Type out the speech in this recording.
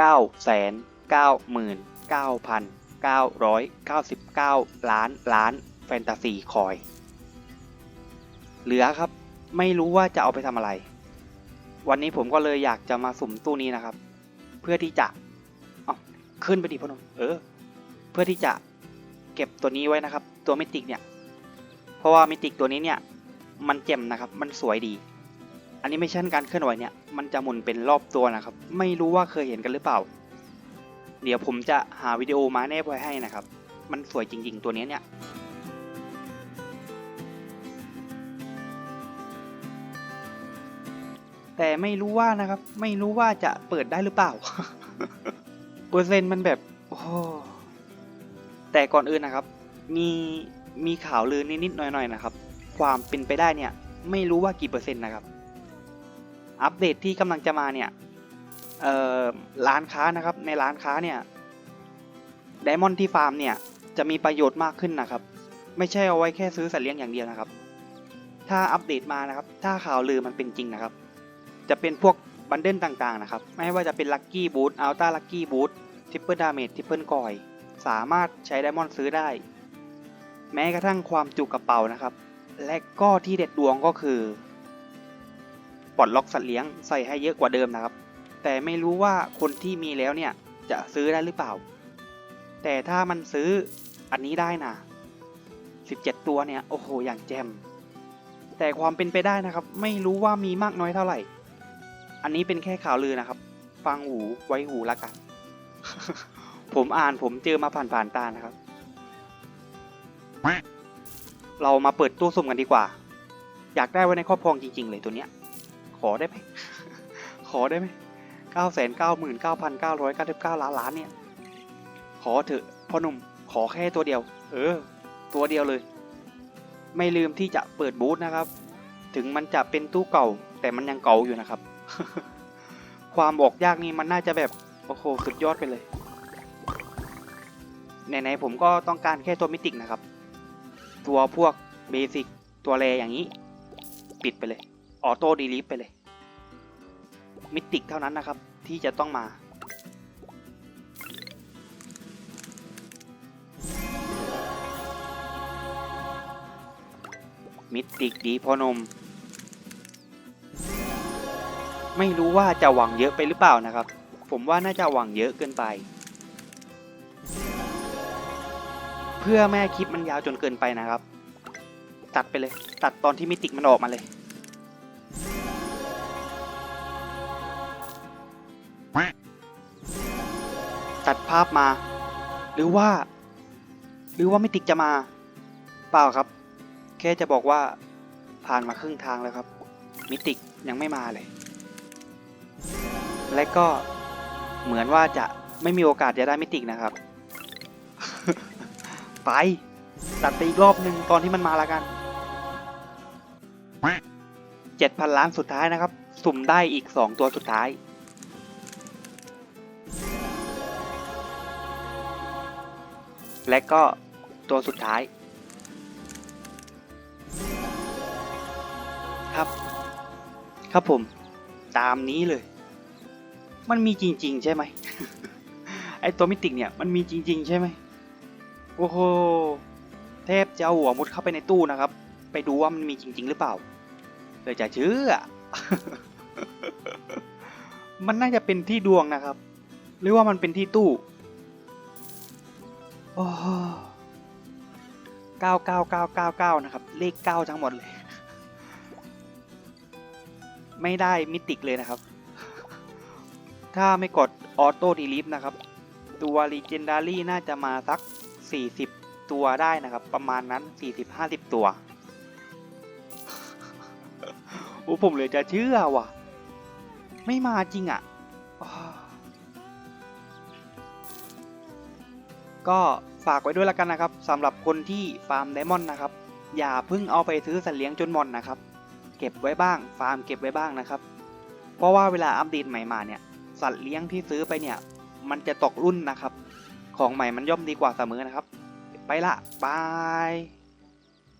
ล้านล้านแฟนตาซีคอย เหลือครับ ไม่รู้ว่าจะเอาไปทำอะไร วันนี้ผมก็เลยอยากจะมาสุ่มตู้นี้นะครับ เพื่อที่จะขึ้นไปดิพอหนมเออ เพื่อที่จะเก็บตัวนี้ไว้นะครับ ตัวมิติกเนี่ย เพราะว่ามิติกตัวนี้เนี่ย มันเจ็มนะครับ มันสวยดี อันนี้ไม่ใช่การเคลื่อนไหวเนี่ยมันจะหมุนเป็นรอบตัวนะครับ ไม่รู้ว่าเคยเห็นกันหรือเปล่า เดี๋ยวผมจะหาวิดีโอมาแนบไว้ให้นะครับ มันสวยจริง ๆ ตัวนี้เนี่ยแต่ไม่รู้ว่านะครับ ไม่รู้ว่าจะเปิดได้หรือเปล่า เปอร์เซ็นต์มันแบบโอ้แต่ก่อนอื่นนะครับ มีมีข่าวลือนิดๆหน่อยๆนะครับ ความเป็นไปได้เนี่ย ไม่รู้ว่ากี่เปอร์เซ็นต์นะครับ อัปเดตที่กำลังจะมาเนี่ยร้านค้านะครับในร้านค้าเนี่ยไดมอนด์ที่ฟาร์มเนี่ยจะมีประโยชน์มากขึ้นนะครับ ไม่ใช่เอาไว้แค่ซื้อสัตว์เลี้ยงอย่างเดียวนะครับ ถ้าอัปเดตมานะครับ ถ้าข่าวลือมันเป็นจริงนะครับ จะเป็นพวกบันเดิลต่างๆนะครับ ไม่ว่าจะเป็นลัคกี้บูทอัลต้าลัคกี้บูททริปเปิลดาเมจทริปเปิลกอย สามารถใช้ไดมอนด์ซื้อได้ แม้กระทั่งความจุกระเป๋านะครับ และก็ที่เด็ดดวงก็คือ ปลดล็อกสัตว์เลี้ยงใส่ให้เยอะกว่าเดิมนะครับ แต่ไม่รู้ว่าคนที่มีแล้วเนี่ยจะซื้อได้หรือเปล่า แต่ถ้ามันซื้ออันนี้ได้นะ17 ตัวเนี่ยโอ้โหอย่างแจมแต่ความเป็นไปได้นะครับ ไม่รู้ว่ามีมากน้อยเท่าไหร่ อันนี้เป็นแค่ข่าวลือนะครับ ฟังหูไว้หูละกัน ผมอ่านผมเจอมาผ่านๆตานะครับ เรามาเปิดตู้สุ่มกันดีกว่า อยากได้ไว้ในครอบครองจริง ๆ เลยตัวเนี้ย อได้ไหม ขอได้ไหมเก้าแสนเก้าหมื่นเก้าพันเก้าร้อยเก้าสิบเก้าล้านล้านเนี่ย ขอเถอะพ่อหนุ่ม ขอแค่ตัวเดียว เออ ตัวเดียวเลย ไม่ลืมที่จะเปิดบูธนะครับ ถึงมันจะเป็นตู้เก่า แต่มันยังเก่าอยู่นะครับ ความบอกยากนี่มันน่าจะแบบ โอ้โห สุดยอดไปเลย ไหนๆผมก็ต้องการแค่ตัวมิติกนะครับ ตัวพวกเบสิกตัวแรอย่างนี้ ปิดไปเลย ออโต้ดีลิฟไปเลย มิติกเท่านั้นนะครับ ที่จะต้องมา มิติกดีพอนม ไม่รู้ว่าจะหวังเยอะไปหรือเปล่านะครับ ผมว่าน่าจะหวังเยอะเกินไป เพื่อแม่คลิปมันยาวจนเกินไปนะครับ ตัดไปเลย ตัดตอนที่มิติกมันออกมาเลย ตัดภาพมา หรือว่า หรือว่าไมิติกจะมา เปล่าครับ แค่จะบอกว่าผ่านมาครึ่งทางแล้วครับ มิติกยังไม่มาเลย และก็เหมือนว่าจะไม่มีโอกาสจะได้มิติกนะครับ ไป ตัดไปอีกรอบหนึ่งตอนที่มันมาแล้วกันเจ็ดพันล้านสุดท้ายนะครับ สุ่มได้อีกสองตัวสุดท้าย และก็ตัวสุดท้าย ครับ ครับผมตามนี้เลย มันมีจริง ๆ ใช่ไหมไอตัวมิติกเนี่ยมันมีจริง ๆ ใช่ไหมโอ้โหเทพจะเอาหัวมุดเข้าไปในตู้นะครับ ไปดูว่ามันมีจริง ๆ หรือเปล่าเลยจะเชื่อ มันน่าจะเป็นที่ดวงนะครับ หรือว่ามันเป็นที่ตู้ เก้าเก้าเก้าเก้าเก้านะครับ เลขเก้าทั้งหมดเลย ไม่ได้มิติกเลยนะครับ ถ้าไม่กดออโต้ดีลิฟนะครับ ตัว Legendary น่าจะมาสัก 40 ตัวได้นะครับ ประมาณนั้น 40-50 ตัวโอ้ผมเลยจะเชื่อว่ะ ไม่มาจริงอะ ก็ฝากไว้ด้วยละกันนะครับสำหรับคนที่ฟาร์มไดมอนด์นะครับ อย่าเพิ่งเอาไปซื้อสัตว์เลี้ยงจนหมดนะครับ เก็บไว้บ้าง ฟาร์มเก็บไว้บ้างนะครับ เพราะว่าเวลาอัปเดตใหม่มาเนี่ย สัตว์เลี้ยงที่ซื้อไปเนี่ย มันจะตกรุ่นนะครับ ของใหม่มันย่อมดีกว่าเสมอนะครับ ไปละบาย